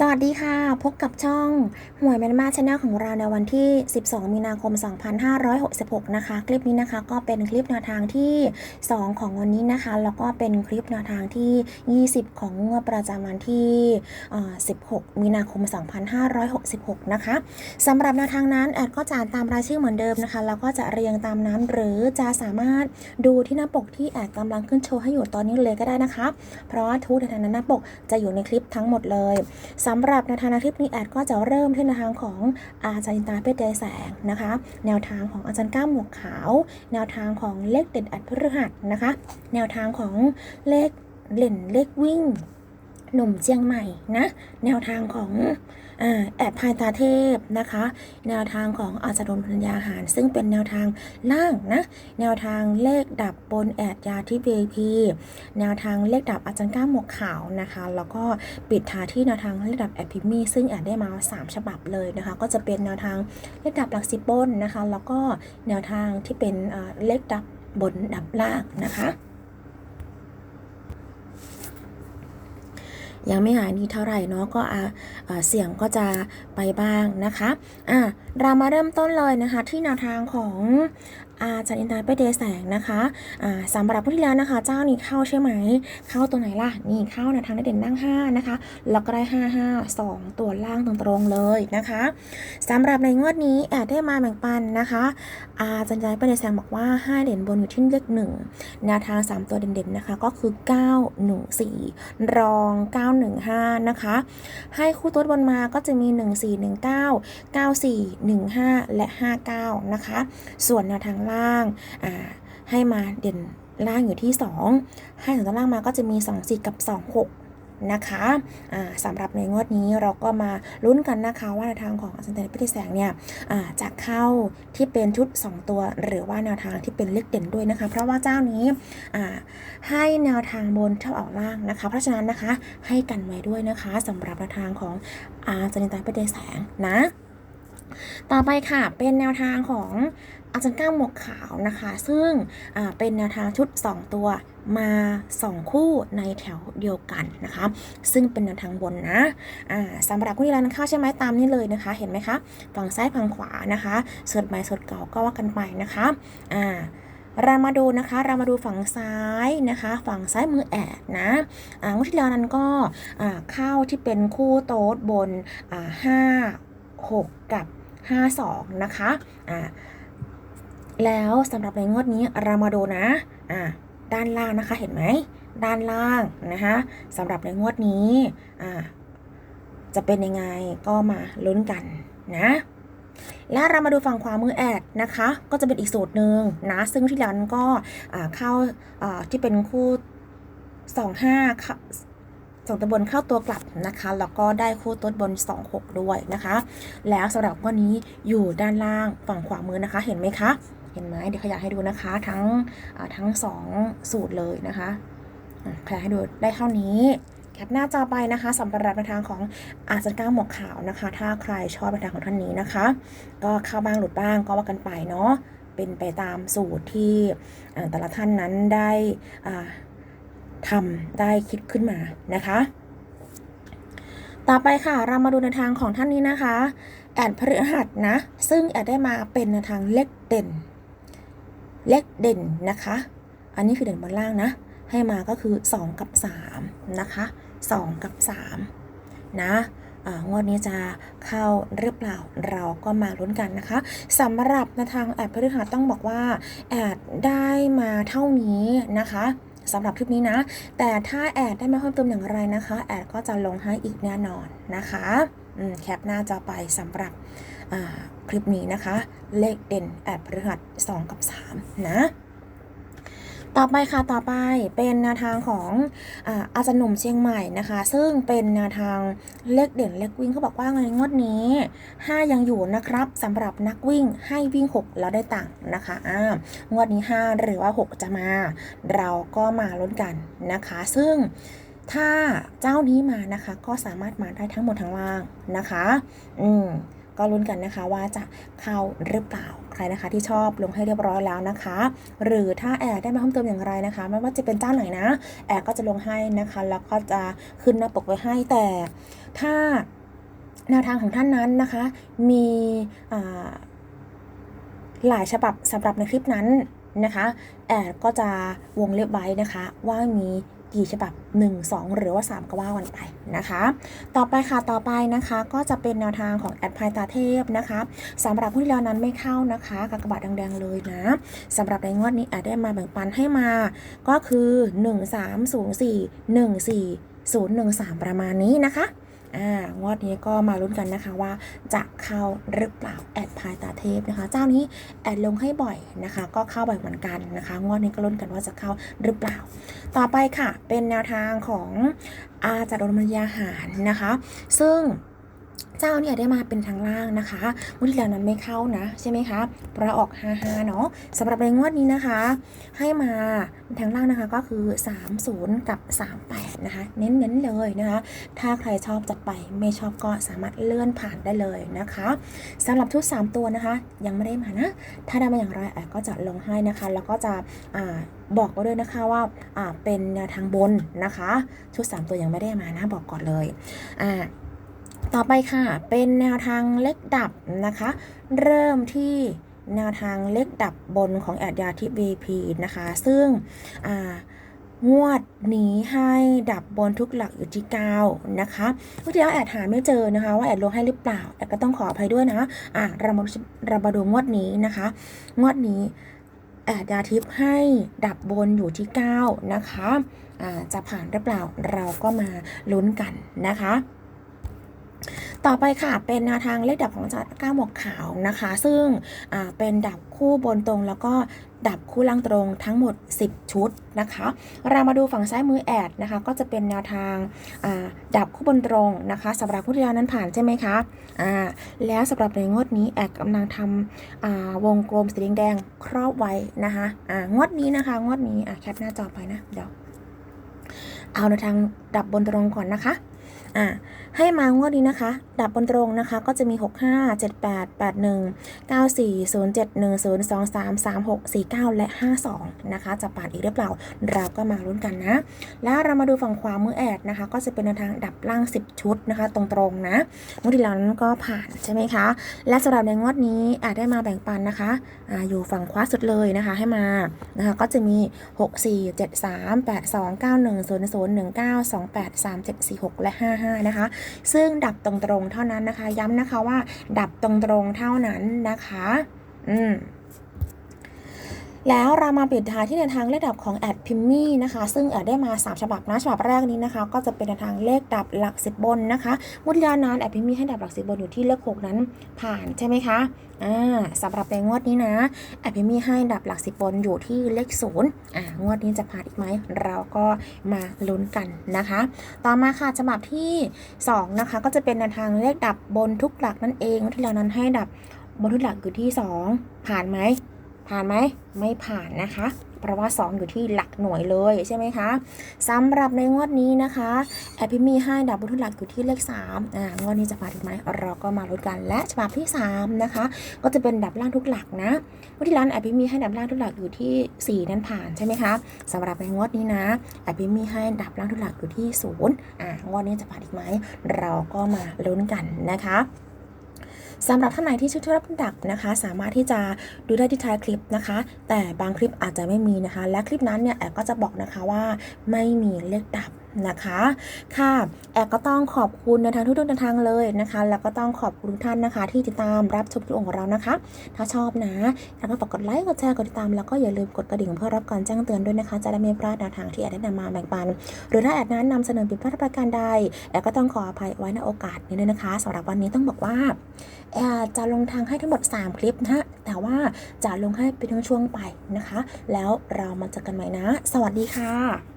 สวัสดีค่ะ พบกับช่องหวยแมนมาชาแนลของเราในวันที่ 12 มีนาคม 2566 นะคะ คลิปนี้นะคะก็เป็นคลิปแนวทางที่ 2 ของวันนี้นะคะ แล้วก็เป็นคลิปแนวทางที่ 20 ของงวดประจำวันที่ 16 มีนาคม 2566 นะคะสำหรับแนวทางนั้นแอดก็จะตามรายชื่อเหมือนเดิมนะคะ แล้วก็จะเรียงตามนั้นหรือจะสามารถดูที่หน้าปกที่แอดกำลังขึ้นโชว์ให้อยู่ตอนนี้เลยก็ได้นะคะ เพราะทุกแนวทางนั้นหน้าปกจะอยู่ในคลิปทั้งหมดเลยสำหรับแนวทางคลิปนี้แอดก็จะเริ่มที่แนวทางของอาจารย์อินตาเพชรใจแสงนะคะ แนวทางของอาจารย์ก้ามหมวกขาว แนวทางของเลขเด็ดอัดพฤหัสนะคะ แนวทางของเลขเล่นเลขวิ่ง หนุ่มเชียงใหม่นะ แนวทางของอแอดพายตาเทพนะคะ แนวทางของอาจารย์พัญญาหาร ซึ่งเป็นแนวทางล่างนะ แนวทางเลขดับบนแอดยาที่ VIP แนวทางเลขดับอาจารย์ก้ามหมวกขาวนะคะ แล้วก็ปิดท้ายที่แนวทางเลขดับแอดพิมมี่ซึ่งแอดได้มา 3 ฉบับเลยนะคะ ก็จะเป็นแนวทางเลขดับหลักสิบต้นนะคะ แล้วก็แนวทางที่เป็นเลขดับบนดับล่างนะคะ ยังไม่หายดีเท่าไหร่เนาะก็อ่าเสียงก็จะไปบ้างนะคะอะเรามาเริ่มต้นเลยนะคะที่แนวทางของ อาจารย์อินทาไปเดแสงนะคะอ่าสำหรับผู้ที่แล้วนะคะ เจ้านี้เข้าใช่ไหม เข้าตัวไหนล่ะ นี่เข้าแนวทางได้เด่นนั่ง5นะคะ แล้วก็ได้ 5 5 2 ตัวล่างตรงๆเลยนะคะสำหรับในงวดนี้แอดได้มาแบ่งปันนะคะอาจารย์อินทาไปเดแสงบอกว่า 5 เด่นบนอยู่ที่เลข1แนวทาง 3 ตัวเด่นๆนะคะ ก็คือ 9 1 4 รอง 915 นะคะ ให้คู่ตัวบนมาก็จะมี 1419 94 15 และ 59 นะคะ ส่วนแนวทางล่างอ่าให้มาเด่นล่างอยู่ที่ 2 ให้ถึงตัวล่างมาก็จะมี 2 4 กับ 2 6 นะคะสำหรับในงวดนี้เราก็มาลุ้นกันนะคะ ว่าแนวทางของอาจารย์พิธีแสงเนี่ยจะเข้าที่เป็นชุด 2 ตัว หรือว่าแนวทางที่เป็นเลขเด่นด้วยนะคะ เพราะว่าเจ้านี้ให้แนวทางบนชอบออกล่างนะคะ เพราะฉะนั้นนะคะให้กันไว้ด้วยนะคะสำหรับแนวทางของอาจารย์ตาไปเดแสงนะ ต่อไปค่ะเป็นแนวทางของ อาจารย์ก้าวหมวกขาวนะคะ ซึ่งเป็นแนวทางชุด 2 ตัวมา 2 คู่ในแถวเดียวกันนะคะ ซึ่งเป็นแนวทางบนนะอ่าสำหรับคู่ที่แล้วนั้นเข้าวใช่ไหมตามนี้เลยนะคะ เห็นไหมคะฝั่งซ้ายฝั่งขวานะคะส่วนใหม่ส่วนเก่าก็ว่ากันไปนะคะอ่าเรามาดูนะคะเรามาดูฝั่งซ้ายนะคะ ฝั่งซ้ายมือแอดนะอ่างวดที่แล้วนั้นก็อ่าเข้าที่เป็นคู่โต๊ดบนอ่าห้าหกกับห้าสองนะคะอ่า แล้วสำหรับในงวดนี้เรามาดูนะ อ่าด้านล่างนะคะเห็นไหม ด้านล่างนะคะสำหรับในงวดนี้อ่าจะเป็นยังไงก็มาลุ้นกันนะและเรามาดูฝั่งขวามือแอดนะคะ ก็จะเป็นอีกสูตรหนึ่งนะ ซึ่งที่แล้วนั้นก็เข้าอ่าที่เป็นคู่สองห้าสองตัวบนเข้าตัวกลับนะคะ แล้วก็ได้คู่ต้นบน 2 6 ด้วยนะคะ แล้วสำหรับวันนี้อยู่ด้านล่างฝั่งขวามือนะคะ เห็นไหมคะ เห็นไหมเดี๋ยวขยายให้ดูนะคะทั้งทั้ง 2 สูตรเลยนะคะอะขยายให้ดูได้เท่านี้แคปหน้าจอไปนะคะสำหรับในทางของอาจจะก้าวหมวกขาวนะคะ ถ้าใครชอบในทางของท่านนี้นะคะ ก็เข้าบ้างหลุดบ้างก็ว่ากันไปเนาะเป็นไปตามสูตรที่แต่ละท่านนั้นได้ทำได้คิดขึ้นมานะคะ ต่อไปค่ะเรามาดูในทางของท่านนี้นะคะ แอดพฤหัสนะ ซึ่งแอดได้มาเป็นในทางเลขเด่น เลขเด่นนะคะ อันนี้คือเด่นบนล่างนะ ให้มาก็คือ 2 กับ 3 นะคะ 2 กับ 3 นะอ่างวดนี้จะเข้าหรือเปล่าเราก็มาลุ้นกันนะคะสำหรับในทางแอดพฤหัสต้องบอกว่าแอดได้มาเท่านี้นะคะสำหรับคลิปนี้นะ แต่ถ้าแอดได้มาเพิ่มเติมอย่างไรนะคะ แอดก็จะลงให้อีกแน่นอนนะคะแคปหน้าจอไปสำหรับ คลิปนี้นะคะ เลขเด่นแอดพฤหัส2 กับ 3 นะ ต่อไปค่ะ ต่อไปเป็นแนวทางของอาอาจารย์หนุ่มเชียงใหม่นะคะ ซึ่งเป็นแนวทางเลขเด่นเลขวิ่งเขาบอกว่าในงวดนี้ 5 ยังอยู่นะครับสำหรับนักวิ่งให้วิ่ง 6 แล้วได้ตังค์นะคะอ่างวดนี้ 5 หรือว่า 6 จะมา เราก็มาลุ้นกันนะคะ ซึ่งถ้าเจ้านี้มานะคะ ก็สามารถมาได้ทั้งหมดทั้งล่างนะคะ อืม ก็ลุ้นกันนะคะว่าจะเข้าหรือเปล่าใครนะคะที่ชอบลงให้เรียบร้อยแล้วนะคะ หรือถ้าแอดได้มาเพิ่มเติมอย่างไรนะคะ ไม่ว่าจะเป็นเจ้าไหนนะ แอดก็จะลงให้นะคะ แล้วก็จะขึ้นหน้าปกไว้ให้แต่ ถ้าแนวทางของท่านนั้นนะคะ มีหลายฉบับสำหรับในคลิปนั้นนะคะ แอดก็จะวงเล็บไว้นะคะ ว่ามี กี่ฉบับ 1 2 หรือว่า 3 ก็ว่ากันไปนะคะ ต่อไปค่ะต่อไปนะคะก็จะเป็นแนวทางของแอดพายตาเทพนะคะสำหรับผู้ที่แล้วนั้นไม่เข้านะคะกากบาทแดงๆเลยนะสำหรับในงวดนี้แอดได้มาแบ่งปันให้มา ก็คือ 1 3 0 4 1 4 0 1 3 ประมาณนี้นะคะ อ่างวดนี้ก็มาลุ้นกันนะคะว่าจะเข้าหรือเปล่าแอดพายตาเทพนะคะ เจ้านี้แอดลงให้บ่อยนะคะ ก็เข้าบ่อยเหมือนกันนะคะ งวดนี้ก็ลุ้นกันว่าจะเข้าหรือเปล่า ต่อไปค่ะเป็นแนวทางของอาจารย์ดมยาหารนะคะ ซึ่ง เจ้าเนี่ยได้มาเป็นทางล่างนะคะงวดที่แล้วนั้นไม่เข้านะใช่ไหมคะประออก55เนาะสำหรับในงวดนี้นะคะ ให้มาทางล่างนะคะก็คือ 30 กับ 38 นะคะ เน้นๆเลยนะคะ ถ้าใครชอบจัดไปไม่ชอบก็สามารถเลื่อนผ่านได้เลยนะคะสำหรับชุด3ตัวนะคะ ยังไม่ได้มานะ ถ้าได้มาอย่างไรแอดก็จะลงให้นะคะ แล้วก็จะอาบอกไว้ด้วยนะคะว่าอ่าเป็นทางบนนะคะ ชุด 3 ตัวยังไม่ได้มานะบอกก่อนเลยอ่า ต่อไปค่ะ เป็นแนวทางเล็กดับนะคะ เริ่มที่แนวทางเล็กดับบนของแอดยาทิพย์ VP นะคะ ซึ่งอ่างวดนี้ให้ดับบนทุกหลักอยู่ที่9นะคะเมื่อที่แล้วแอดหาไม่เจอนะคะ ว่าแอดลงให้หรือเปล่าแอดก็ต้องขออภัยด้วยนะอะเรามาเรามาดูงวดนี้นะคะ งวดนี้แอดยาทิพย์ให้ดับบนอยู่ที่ 9 นะคะอ่าจะผ่านหรือเปล่าเราก็มาลุ้นกันนะคะ ต่อไปค่ะเป็นแนวทางเลขดับของจารก้าหมวกขาวนะคะ ซึ่งเป็นดับคู่บนตรงแล้วก็ดับคู่ล่างตรงทั้งหมด 10 ชุดนะคะ เรามาดูฝั่งซ้ายมือแอดนะคะ ก็จะเป็นแนวทางดับคู่บนตรงนะคะสำหรับผู้ที่แล้วนั้นผ่านใช่ไหมคะอ่าแล้วสำหรับในงวดนี้แอดกำลังทำวงกลมสีแดงครอบไว้นะคะอ่างวดนี้นะคะ งวดนี้แคปหน้าจอไปนะเดี๋ยวเอาในวทางดับบนตรงก่อนนะคะ อ่าให้มางวดนี้นะคะ ดับบนตรงนะคะ ก็จะมี 6 5 7 8 8 1 9 4 0 7 1 0 2 3 3 6 4 9 และ 52 นะคะ จะผ่านอีกหรือเปล่า เราก็มาลุ้นกันนะ แล้วเรามาดูฝั่งขวามือแอดนะคะ ก็จะเป็นแนวทางดับล่าง 10 ชุดนะคะ ตรงๆนะงวดที่แล้วนั้นก็ผ่านใช่ไหมคะ และสำหรับในงวดนี้แอาจได้มาแบ่งปันนะคะอาอยู่ฝั่งขวาสุดเลยนะคะ ให้มานะคะ ก็จะมี 6 4 7 3 8 2 9 1 0 0 1 9 2 8 3 7 4 6 และ 55นะคะ ซึ่งดับตรงๆเท่านั้นนะคะ ย้ำนะคะว่าดับตรงๆเท่านั้นนะคะ อืม แล้วเรามาปิดท้ายที่แนวทางเลขดับของแอดพิมมี่นะคะ ซึ่งแอดได้มา 3 ฉบับนะฉบับแรกนี้นะคะ ก็จะเป็นแนวทางเลขดับหลักสิบบนนะคะมุดยานานแอดพิมมี่ให้ดับหลักสิบบนอยู่ที่เลขหกนั้นผ่านใช่ไหมคะอ่าสำหรับในงวดนี้นะแอดพิมมี่ให้ดับหลักสิบบนอยู่ที่เลขศูนย์อ่างวดนี้จะผ่านอีกไหมเราก็มาลุ้นกันนะคะ ต่อมาค่ะฉบับที่ 2 นะคะ ก็จะเป็นแนวทางเลขดับบนทุกหลักนั่นเองงวดที่แล้วนั้นให้ดับบนทุกหลักอยู่ที่ 2 ผ่านไหม ผ่านไหมไม่ผ่านนะคะ เพราะว่า 2 อยู่ที่หลักหน่วยเลยใช่ไหมคะสำหรับในงวดนี้นะคะแอปพิมีให้ดับบนทุกหลักอยู่ที่เลข3อ่างวดนี้จะผ่านอีกไหมเราก็มาลุ้นกันและฉบับที่ 3 นะคะ ก็จะเป็นดับล่างทุกหลักนะงวดที่ร้านแอปพิมีให้ดับล่างทุกหลักอยู่ที่ 4 นั้นผ่านใช่ไหมคะสำหรับในงวดนี้นะแอปพิมีให้ดับล่างทุกหลักอยู่ที่0อ่างวดนี้จะผ่านอีกไหมเราก็มาลุ้นกันนะคะ สำหรับท่านไหนที่ชื่อรับดักนะคะ สามารถที่จะดูได้ที่ท้ายคลิปนะคะ แต่บางคลิปอาจจะไม่มีนะคะ และคลิปนั้นเนี่ยแอบก็จะบอกนะคะว่าไม่มีเลขดับ นะคะค่ะแอบก็ต้องขอบคุณในทางทุกๆทางเลยนะคะ แล้วก็ต้องขอบคุณทุกท่านนะคะ ที่ติดตามรับชมคลิปของเรานะคะ ถ้าชอบนะแล้วก็ฝากกดไลค์กดแชร์กดติดตามแล้วก็อย่าลืมกดกระดิ่งเพื่อรับการแจ้งเตือนด้วยนะคะ จะได้ไม่พลาดแนวทางที่แอดได้นำมาแบ่งปัน หรือถ้าแอดนั้นนำเสนอผิดพลาดประการใดแอดก็ต้องขออภัยไว้ในโอกาสนี้ด้วยนะคะสำหรับวันนี้ต้องบอกว่าแอดจะลงทางให้ทั้งหมด 3 คลิปนะฮะแต่ว่าจะลงให้เป็นช่วงๆไปนะคะ แล้วเรามาเจอกันใหม่นะ สวัสดีค่ะ